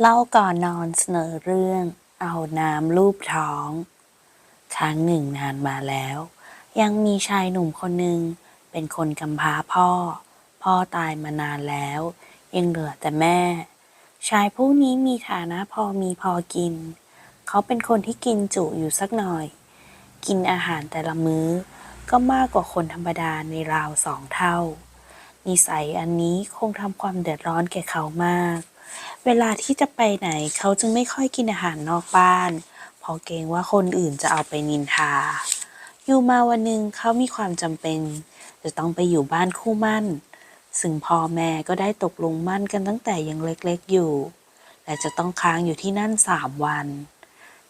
เล่าก่อนนอนเสนอเรื่อง เอาน้ำลูบท้อง ครั้งหนึ่งนานมาแล้ว ยังมีชายหนุ่มคนหนึ่งเป็นคนกำพร้าพ่อ พ่อตายมานานแล้ว ยังเหลือแต่แม่ ชายผู้นี้มีฐานะพอมีพอกิน เขาเป็นคนที่กินจุอยู่สักหน่อย กินอาหารแต่ละมื้อ ก็มากกว่าคนธรรมดาในราวสองเท่า นิสัยอันนี้คงทำความเดือดร้อนแก่เขามาก เวลาที่จะไปไหนเขาจึงไม่ค่อยกินอาหารนอกบ้าน เพราะเกรงว่าคนอื่นจะเอาไปนินทา อยู่มาวันหนึ่งเขามีความจำเป็น จะต้องไปอยู่บ้านคู่มั่น ซึ่งพ่อแม่ก็ได้ตกลงมั่นกันตั้งแต่ยังเล็กๆอยู่ และจะต้องค้างอยู่ที่นั่นสามวัน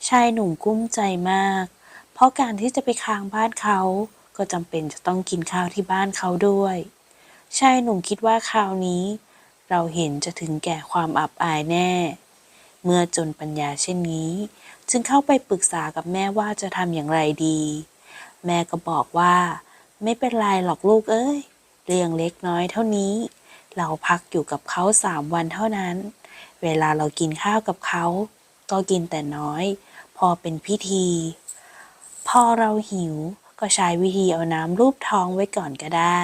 ชายหนุ่มกุ้มใจมาก เพราะการที่จะไปค้างบ้านเขาก็จำเป็นจะต้องกินข้าวที่บ้านเขาด้วย ชายหนุ่มคิดว่าคราวนี้ เราเห็นจะถึงแก่ความอับอายแน่ เมื่อจนปัญญาเช่นนี้ จึงเข้าไปปรึกษากับแม่ว่าจะทำอย่างไรดี แม่ก็บอกว่า ไม่เป็นไรหรอกลูกเอ้ย เรื่องเล็กน้อยเท่านี้ เราพักอยู่กับเขาสามวันเท่านั้น เวลาเรากินข้าวกับเขา ก็กินแต่น้อย พอเป็นพิธี พอเราหิวก็ใช้วิธีเอาน้ำลูบท้องไว้ก่อนก็ได้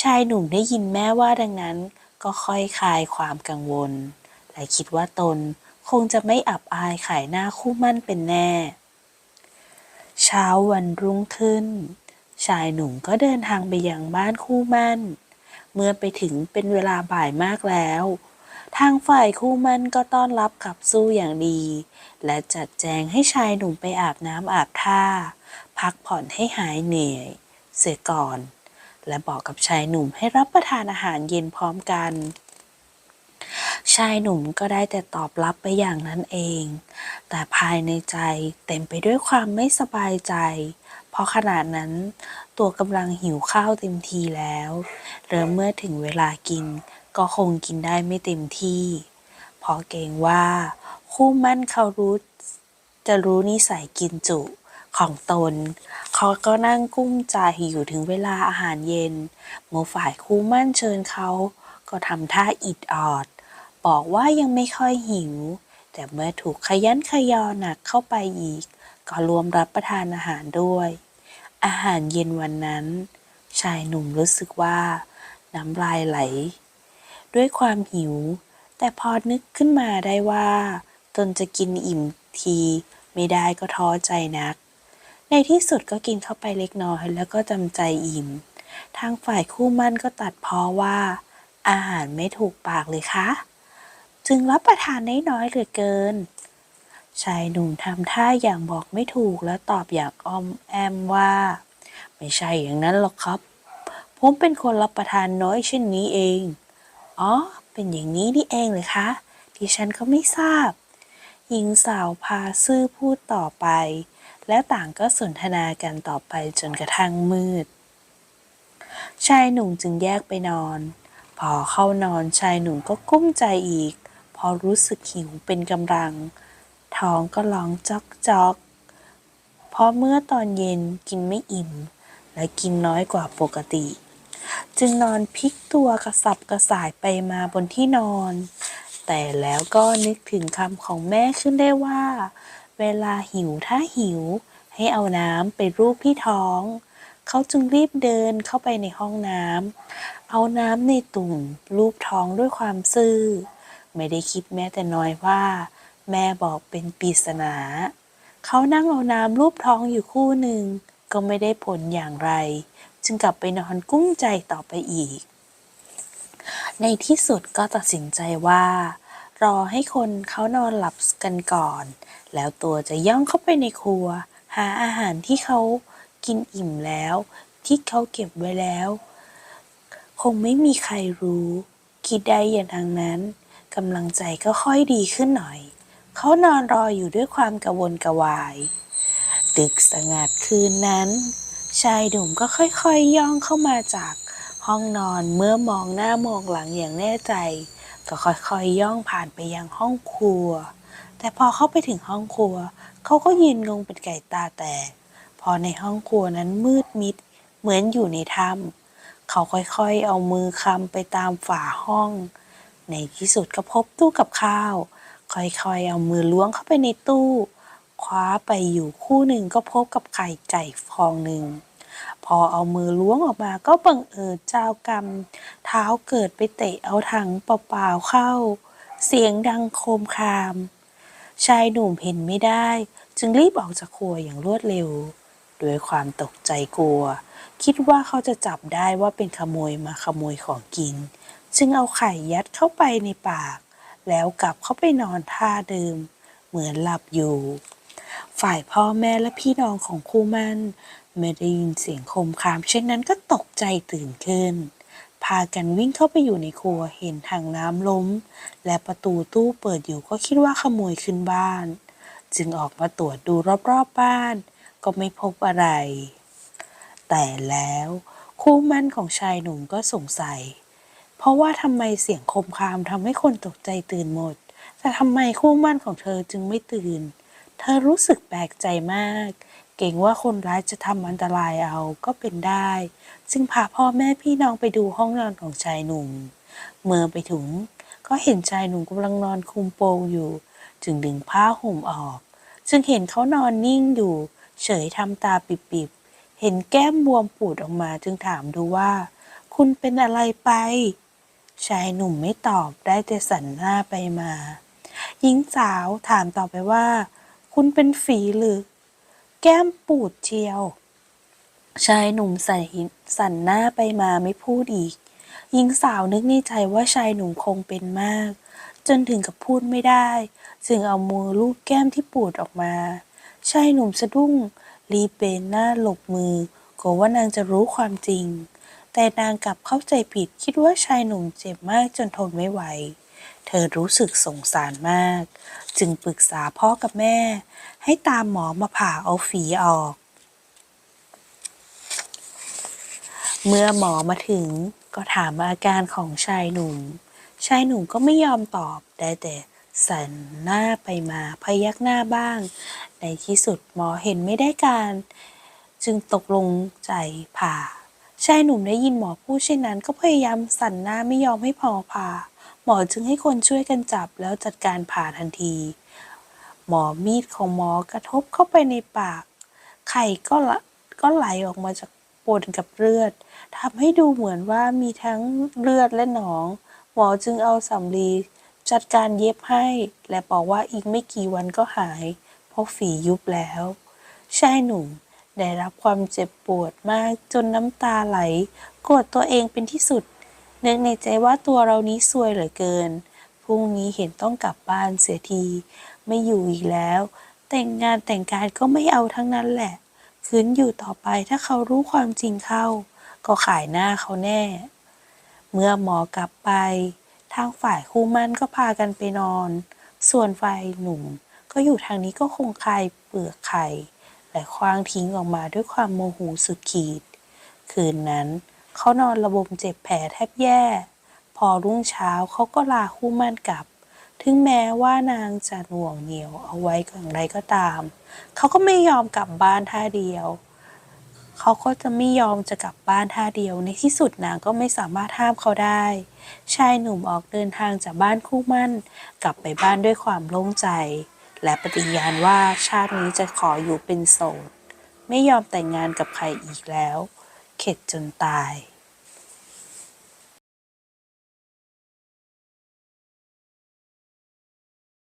ชายหนุ่มได้ยินแม่ว่าดังนั้น ก็ค่อยคลายความกังวล และคิดว่าตนคงจะไม่อับอายขายหน้าคู่มั่นเป็นแน่ เช้าวันรุ่งขึ้น ชายหนุ่มก็เดินทางไปยังบ้านคู่มั่น เมื่อไปถึงเป็นเวลาบ่ายมากแล้ว ทางฝ่ายคู่มั่นก็ต้อนรับขับสู้อย่างดี และจัดแจงให้ชายหนุ่มไปอาบน้ำอาบท่า พักผ่อนให้หายเหนื่อย เสียก่อน และบอกกับชายหนุ่มให้รับประทานอาหารเย็นพร้อมกัน ชายหนุ่มก็ได้แต่ตอบรับไปอย่างนั้นเอง แต่ภายในใจเต็มไปด้วยความไม่สบายใจ เพราะขณะนั้นตัวกำลังหิวข้าวเต็มทีแล้วเริ่มเมื่อถึงเวลากินก็คงกินได้ไม่เต็มที่ เพราะเกรงว่าคู่มั่นเขารู้จะรู้นิสัยกินจุ ของตน เขาก็นั่งกุ้มใจอยู่ถึงเวลาอาหารเย็น เมื่อฝ่ายคู่มั่นเชิญเขา ก็ทำท่าอิดออด บอกว่ายังไม่ค่อยหิว แต่เมื่อถูกขยันขยอหนักเข้าไปอีก ก็รวมรับประทานอาหารด้วย อาหารเย็นวันนั้น ชายหนุ่มรู้สึกว่า น้ำลายไหล ด้วยความหิว แต่พอนึกขึ้นมาได้ว่า ตนจะกินอิ่มทีไม่ได้ก็ท้อใจนัก ในที่สุดก็กินเข้าไปเล็กน้อยแล้วก็จำใจอิ่ม ทางฝ่ายคู่มั่นก็ตัดพ้อว่า อาหารไม่ถูกปากเลยคะ จึงรับประทานน้อยเหลือเกิน ชายหนุ่มทำท่าอย่างบอกไม่ถูกและตอบอย่างอ้อมแอมว่า ไม่ใช่อย่างนั้นหรอกครับ ผมเป็นคนรับประทานน้อยเช่นนี้เอง อ๋อ เป็นอย่างนี้นี่เองเลยคะที่ฉันก็ไม่ทราบ หญิงสาวพาซื่อพูดต่อไป และต่างก็สนทนากันต่อไปจนกระทั่งมืด ชายหนุ่มจึงแยกไปนอน พอเข้านอนชายหนุ่มก็กุ้มใจอีก พอรู้สึกหิวเป็นกำลัง ท้องก็ร้องจอกจอกเพราะเมื่อตอนเย็นกินไม่อิ่ม และกินน้อยกว่าปกติ จึงนอนพลิกตัวกระสับกระส่ายไปมาบนที่นอน แต่แล้วก็นึกถึงคำของแม่ขึ้นได้ว่า เวลาหิวถ้าหิว ให้เอาน้ำไปรูปที่ท้อง เขาจึงรีบเดินเข้าไปในห้องน้ำเอาน้ำในตุ่มรูปท้องด้วยความซื่อ ไม่ได้คิดแม้แต่น้อยว่า แม่บอกเป็นปริศนาเขานั่งเอาน้ำรูปท้องอยู่คู่หนึ่ง ก็ไม่ได้ผลอย่างไร จึงกลับไปนอนกุ้งใจต่อไปอีก ในที่สุดก็ตัดสินใจว่า รอให้คนเขานอนหลับกันก่อน แล้วตัวจะย่องเข้าไปในครัว หาอาหารที่เขากินอิ่มแล้ว ที่เขาเก็บไว้แล้ว คงไม่มีใครรู้ คิดได้อย่างทางนั้นกำลังใจก็ค่อยดีขึ้นหน่อย เขานอนรออยู่ด้วยความกระวนกระวายดึกสงัดคืนนั้น ชายหนุ่มก็ค่อยๆยย่องเข้ามาจากห้องนอนเมื่อมองหน้ามองหลังอย่างแน่ใจ ก็ค่อยๆย่องผ่านไปยังห้องครัว แต่พอเข้าไปถึงห้องครัว เขาก็ยืนงงเป็นไก่ตาแตก พอในห้องครัวนั้นมืดมิด เหมือนอยู่ในถ้ำเขาค่อยๆ เอามือคำไปตามฝาห้อง ในที่สุดก็พบตู้กับข้าว ค่อยๆ เอามือล้วงเข้าไปในตู้ คว้าไปอยู่คู่หนึ่งก็พบกับไข่ไก่ฟองหนึ่งพอเอามือล้วงออกมาก็บังเอิญเจ้ากรรม เท้าเกิดไปเตะเอาถังเปล่าๆเข้า เสียงดังโครมคราม ชายหนุ่มเห็นไม่ได้ จึงรีบออกจากครัวอย่างรวดเร็ว ด้วยความตกใจกลัว คิดว่าเขาจะจับได้ว่าเป็นขโมยมาขโมยของกิน จึงเอาไข่ยัดเข้าไปในปาก แล้วกลับเข้าไปนอนท่าเดิม เหมือนหลับอยู่ ฝ่ายพ่อแม่และพี่น้องของคู่มั่นเมื่อได้ยินเสียงโคมคามเช่นนั้นก็ตกใจตื่นขึ้น พากันวิ่งเข้าไปอยู่ในครัวเห็นถังน้ำล้ม และประตูตู้เปิดอยู่ก็คิดว่าขโมยขึ้นบ้าน จึงออกมาตรวจดูรอบๆบบ้าน ก็ไม่พบอะไร แต่แล้วคู่มั่นของชายหนุ่มก็สงสัย เพราะว่าทำไมเสียงคมคามทำให้คนตกใจตื่นหมด แต่ทำไมคู่มั่นของเธอจึงไม่ตื่น เธอรู้สึกแปลกใจมาก เก่งว่าคนร้ายจะทำอันตรายเอาก็เป็นได้ จึงพาพ่อแม่พี่น้องไปดูห้องนอนของชายหนุ่ม เมื่อไปถึงก็เห็นชายหนุ่มกำลังนอนคุมโปงอยู่ จึงดึงผ้าห่มออก จึงเห็นเขานอนนิ่งอยู่ เฉยทำตาปิบๆ เห็นแก้มบวมปูดออกมาจึงถามดูว่า คุณเป็นอะไรไป ชายหนุ่มไม่ตอบได้แต่สันหน้าไปมา หญิงสาวถามต่อไปว่า คุณเป็นฝีหรือ แก้มปูดเชียว ชายหนุ่มใส่สั่นหน้าไปมาไม่พูดอีก หญิงสาวนึกในใจว่าชายหนุ่มคงเป็นมาก จนถึงกับพูดไม่ได้ จึงเอามือลูบแก้มที่ปูดออกมา ชายหนุ่มสะดุ้ง รีบเบนหน้าหลบมือกลัวว่านางจะรู้ความจริง แต่นางกลับเข้าใจผิดคิดว่าชายหนุ่มเจ็บมากจนทนไม่ไหว เธอรู้สึกสงสารมาก จึงปรึกษาพ่อกับแม่ ให้ตามหมอมาผ่าเอาฝีออก เมื่อหมอมาถึงก็ถามอาการของชายหนุ่ม ชายหนุ่มก็ไม่ยอมตอบได้แต่สันหน้าไปมาพยักหน้าบ้าง ในที่สุดหมอเห็นไม่ได้การ จึงตกลงใจผ่า ชายหนุ่มได้ยินหมอพูดเช่นนั้น ก็พยายามสั่นหน้าไม่ยอมให้พอผ่า หมอจึงให้คนช่วยกันจับแล้วจัดการผ่าทันที หมอมีดของหมอกระทบเข้าไปในปาก ไข่ก็ละก็ไหลออกมาจากปนกับเลือดทำให้ดูเหมือนว่ามีทั้งเลือดและหนอง หมอจึงเอาสำลีจัดการเย็บให้ และบอกว่าอีกไม่กี่วันก็หาย เพราะฝียุบแล้วชายหนุ่มได้รับความเจ็บปวดมากจนน้ำตาไหล โกรธตัวเองเป็นที่สุด นึกในใจว่าตัวเรานี้ซวยเหลือเกิน พรุ่งนี้เห็นต้องกลับบ้านเสียที ไม่อยู่อีกแล้ว แต่งงานแต่งการก็ไม่เอาทั้งนั้นแหละคืนอยู่ต่อไปถ้าเขารู้ความจริงเข้า ก็ขายหน้าเขาแน่ เมื่อหมอกลับไป ทางฝ่ายคู่มั่นก็พากันไปนอน ส่วนฝ่ายหนุ่มก็อยู่ทางนี้ก็คงคายเปลือกไข่และคว้างทิ้งออกมาด้วยความโมโหสุดขีด คืนนั้น เขานอนระบมเจ็บแผลแทบแย่ พอรุ่งเช้าเขาก็ลาคู่มั่นกลับ ถึงแม้ว่านางจะหน่วงเหนียวเอาไว้อย่างไรก็ตาม เขาก็ไม่ยอมกลับบ้านท่าเดียว เขาก็จะไม่ยอมจะกลับบ้านท่าเดียว ในที่สุดนางก็ไม่สามารถห้ามเขาได้ ชายหนุ่มออกเดินทางจากบ้านคู่มั่น กลับไปบ้านด้วยความโล่งใจ และปฏิญาณว่าชาตินี้จะขออยู่เป็นโสดไม่ยอมแต่งงานกับใครอีกแล้ว เข็ดจนตาย